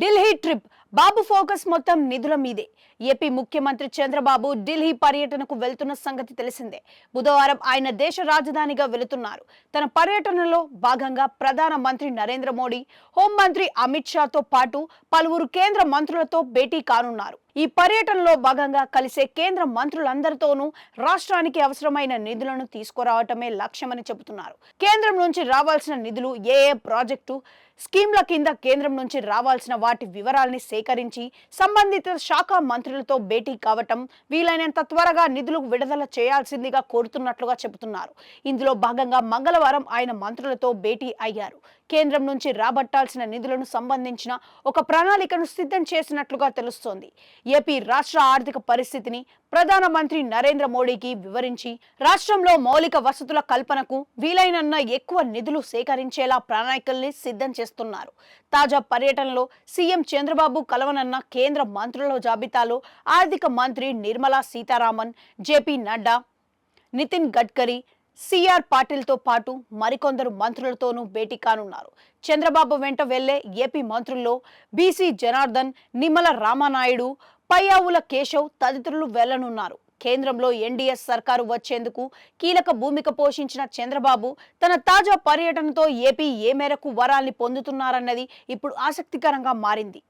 Delhi trip. బాబు focus మొత్తం నిధుల మీదే. ఏపీ ముఖ్యమంత్రి చంద్రబాబు ఢిల్లీ పర్యటనకు వెళ్తున్న సంగతి తెలిసిందే. బుధవారం ఆయన దేశ రాజధానిగా వెళుతున్నారు. తన పర్యటనలో భాగంగా ప్రధాన మంత్రి నరేంద్ర మోడీ హోంమంత్రి అమిత్ షాతో పాటు పలువురు కేంద్ర మంత్రులతో భేటీ కానున్నారు. ఈ పర్యటనలో భాగంగా కలిసే కేంద్ర మంత్రులందరితోనూ రాష్ట్రానికి అవసరమైన నిధులను తీసుకురావటమే లక్ష్యమని చెబుతున్నారు. కేంద్రం నుంచి రావాల్సిన నిధులు ఏ ఏ ప్రాజెక్టు స్కీమ్ల కింద కేంద్రం నుంచి రావాల్సిన వాటి వివరాల్ని సేకరించి సంబంధిత శాఖ మంత్రులతో భేటీ కావటం వీలైనంత త్వరగా నిధులు విడుదల చేయాల్సిందిగా కోరుతున్నట్లుగా చెబుతున్నారు. ఇందులో భాగంగా మంగళవారం ఆయన మంత్రులతో భేటీ అయ్యారు. కేంద్రం నుంచి రాబట్టాల్సిన నిధులను సంబంధించిన ఒక ప్రణాళికను సిద్ధం చేసినట్లుగా తెలుస్తోంది. ఏపీ రాష్ట్ర ఆర్థిక పరిస్థితిని ప్రధానమంత్రి నరేంద్ర మోడీకి వివరించి రాష్ట్రంలో మౌలిక వసతుల కల్పనకు వీలైనన్న ఎక్కువ నిధులు సేకరించేలా ప్రణాళికల్ని సిద్ధం చేస్తున్నారు. తాజా పర్యటనలో సీఎం చంద్రబాబు కలవనన్న కేంద్ర మంత్రుల జాబితాలో ఆర్థిక మంత్రి నిర్మలా సీతారామన్ జేపీ నడ్డా నితిన్ గడ్కరీ సిఆర్ పాటిల్తో పాటు మరికొందరు మంత్రులతోనూ భేటీ కానున్నారు. చంద్రబాబు వెంట వెళ్ళే ఏపీ మంత్రుల్లో బీసీ జనార్దన్ నిమ్మల రామానాయుడు పయ్యావుల కేశవ్ తదితరులు వెళ్ళనున్నారు. కేంద్రంలో ఎన్డీఎస్ సర్కారు వచ్చేందుకు కీలక భూమిక పోషించిన చంద్రబాబు తన తాజా పర్యటనతో ఏపీ ఏ మేరకు వరాల్ని పొందుతున్నారన్నది ఇప్పుడు ఆసక్తికరంగా మారింది.